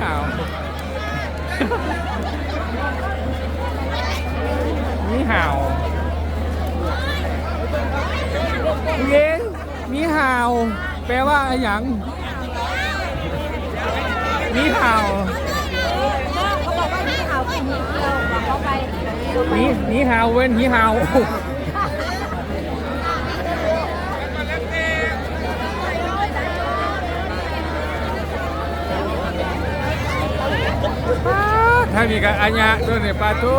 หาว นี่หาวเย้นี่หาว แปลว่าอะไรหยังนี่หาวเขาบอกว่านี่ขาวคือมีเที่ยวบอกเขาไปนี่นี่หาวเว้นนี่หาว ถ้ามีกับอัญญะด้วนี่ยปาทู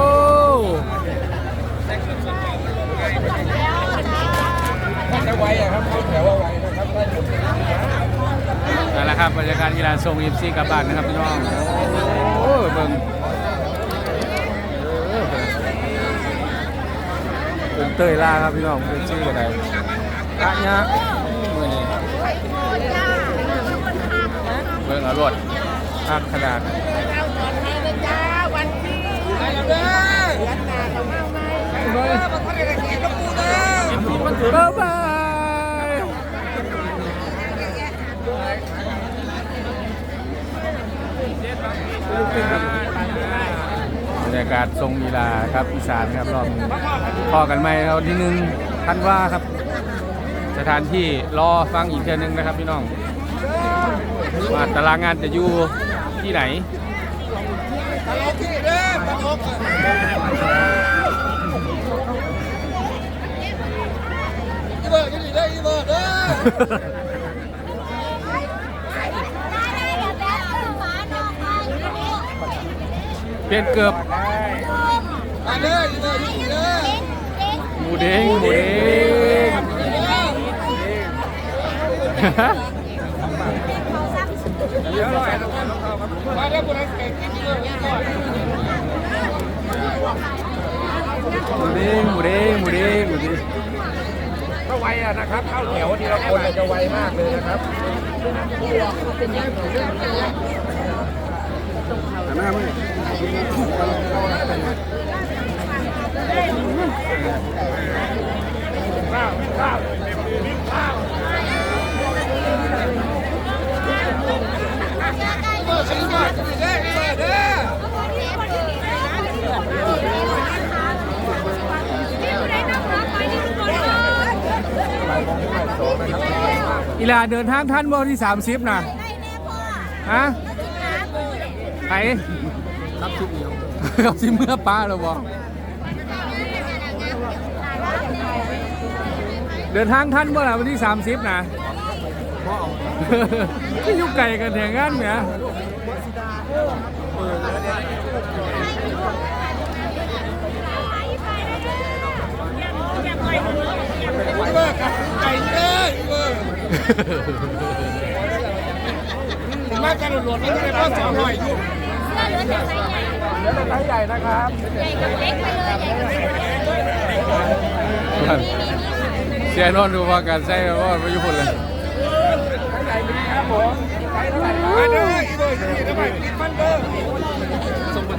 จะไวอะครับแถวว่าไวนะครับนั่นแหละครับบรรยากาศกีฬาทรงยิมซีกลับบ้านนะครับพี่น้องโอ้เบิ่งเออเบิ่งเป็นเตยล่าครับพี่น้องเป็นชื่อกันไดอัญะมือนี้เบิ่งอารวดทักขนาด บ๊ายบายบรรยากาศทรงกีฬาครับอีสานครับรอบนี้พอกันไหมเราที่นึงท่านว่าครับ สถานที่รอฟังอีกเทื่อนึงนะครับพี่น้องว่าตารางงานจะอยู่ที่ไหนตลกที่เด้อเบิร์ดอยู่นี่เด้ออีเบิร์ด เด้อเปลี่ยนเกือบมาเด้ออีเบิร์ดอยู่นี่เด้อหมูเด้งหมูเด้งเดี๋ยวหน่อยนะครับมาเด้อบุญแข่งกินเด้ออีเบิร์ดหมูเด้งหมูเด้งหมูเด้งหมูเด้งถ้า ไวอะนะครับเข้าแถวทีละคนจะไวมากเลยนะครับหน้าไม่ข้าวข้าวข้าวเบอร์สี่บาทเด้อเบอร์เด้อ อีลาเดินทางท่านวันที่30นะฮะไหนครับทุกเดียวกับสิเมื่อป้าเราบอกเดินทางท่านเมื่อไหร่วันที่30นะที่อยู่ไกลกันแถงงานเนี่ยอีเบอร์กับไก่เด้ออีเบอร์ มาการหลวงนี่ก็ได้พ่อสองหน่อยอยู่แล้วเป็นไซส์ใหญ่นะครับเสียนอนดูว่าการใช้ว่าไม่ยุ่งเลยไซส์ใหญ่มีครับผมไซส์เท่าไหร่ครับมาเด้ออีเบอร์อยู่นี่ทำไมกินมันเด้อส่งมา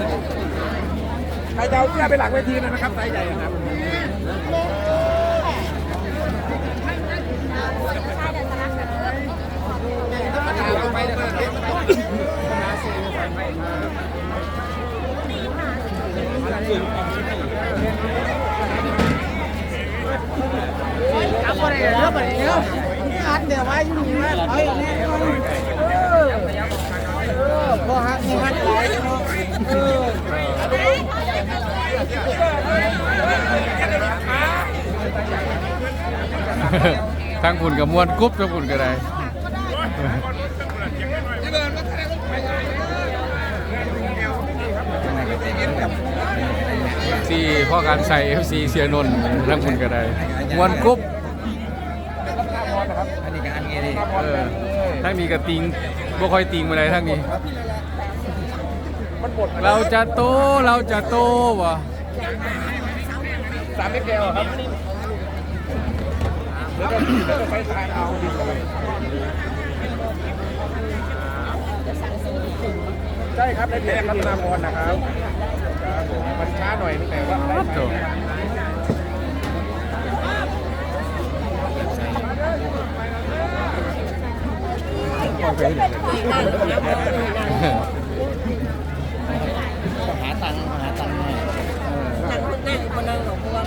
ใครจะเอาเสื้อไปหลังเวทีนะครับไซส์ใหญ่นะครับไปเลย พอฮักมีฮักหลายทั้งคุณกับมวนกุ๊บทั้งคุณก็ได้ที่นมาแสดงไปไงที่พ่อการใส่ FC เสียนนท์ทั้งคุณก็ได้มวนกุ๊บ เออทั้งนี้ก็ติงบ่ค่อยติงมาได้ทั้งนี้ มันหมดเราจะโตเราจะโตวะสามเม็ดเดียวครับแล้วก็แล้วก็ไปทานเอาดีเลยใช่ครับในเพจรัตนาพรนะครับครับผมมันช้าหน่อยแต่ว่าได้ หาตังค์หาตังค์ตังคนนั่งคนนั่งหลงพวง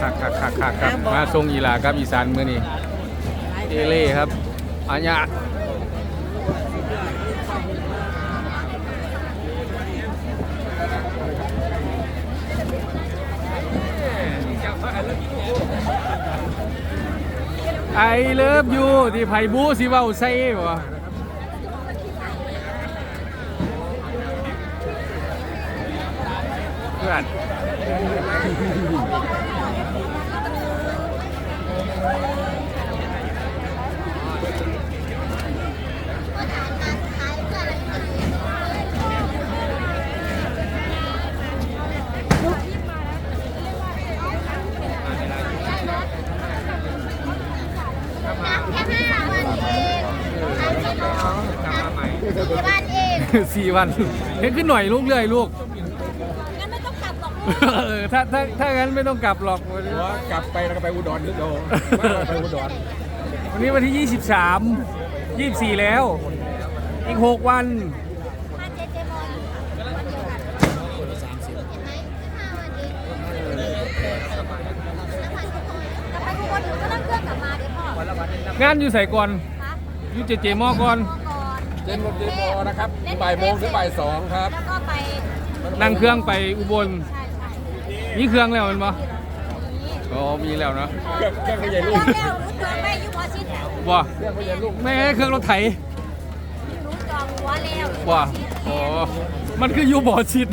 คักคักคักขักครับมาทรงอีลาครับอีสานมื่อนี้เอเล่ครับอันยา ไอเลิฟยูที่ไผ่บูสิเว้าใส่บ่เพื่อนเอง สี่วันเห็นขึ้นหน่อยลูกเรื่อยลูก งั้นไม่ต้องกลับหรอกเออถ้าถ้าถ้างั้นไม่ต้องกลับหรอก วันนี้หัวกลับไปแล้วก็ไปอุดรนึกเอาไปอุดรวันนี้วันที่ 23 24 แล้ว อีก 6 วันบ้านเจเจมอนวันเดียวกันแต่ไปทุกคนหนูก็นั่งเครื่องกลับมาเดี๋ยวพ่องานอยู่ใส่ก่อน คะอยู่เจเจมอก่อนก่อน เจนรถเจนโมนะครับบ่ายโมงถึงบ่ายสองครับ แล้วก็ไปนั่งเครื่องไปอุบล ใช่ใช่มีเครื่องแล้วมันปะนี่อ๋อมีแล้วเนาะเครื่องเครื่องไม่ใหญ่เรื่ลูอกงเร็วรู้ตัวแม่ยุพอชิดว่าเครื่องไม่ใหญ่ลูกแม่เครื่องรถไถรู้จองหัวแล้วว่าอ๋อมันคืออยู่บ่อชิด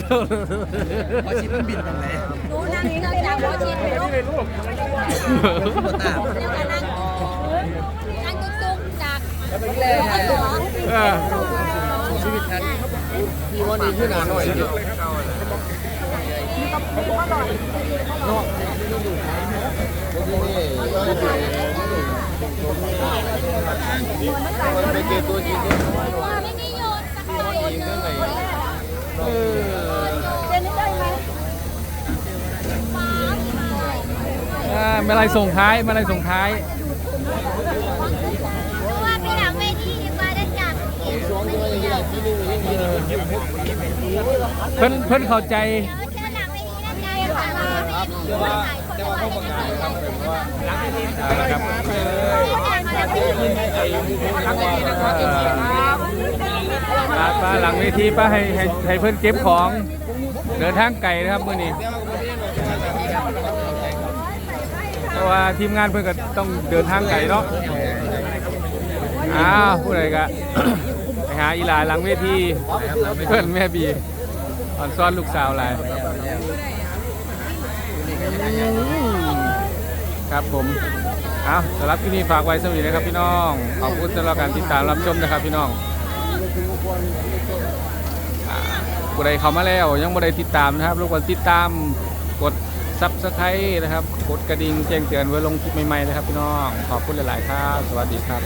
หนูนั่งเครื่องจากหัวชิดไปลูกเดี๋ยวก็นั่งนั่งตุ้ง ๆจากหัวหลอเออพี่วันนี้ขึ้นหนาหน่อยว่าไม่ได้โยนสักโยนเลยเออเจนได้ไหมฟ้าอ่ามาลายส่งท้ายมาลายส่งท้าย เพราะว่าไปหลังเวทีดีกว่าได้จัด เพิ่นเพิ่นเข้าใจนะครับป้าป้าหลังเวทีป้าให้ให้ให้เพื่อนเก็บของ เดินทางไกลนะครับมื่อนี้เพราะว่าทีมงานเพื่อนก็ต้องเดินทางไกลเนาะอ้าวผู้ใดก็ไป หาอีหลาหลังเวทีเพื่อนแม่บีอ่อนซ้อนลูกสาวหลายครับผมเอาสำหรับที่นี่ฝากไว้สวัสดีนะครับพี่น้องขอบคุณสำหรับการติดตามรับชมนะครับพี่น้องผู้ใดเข้ามาแล้วยังบ่ได้ติดตามนะครับรบกวนติดตามกดซับสไครต์นะครับ กดกระดิ่งแจ้งเตือนไว้ลงคลิปใหม่ๆนะครับพี่น้องขอบคุณหลายๆครับ สวัสดีครับ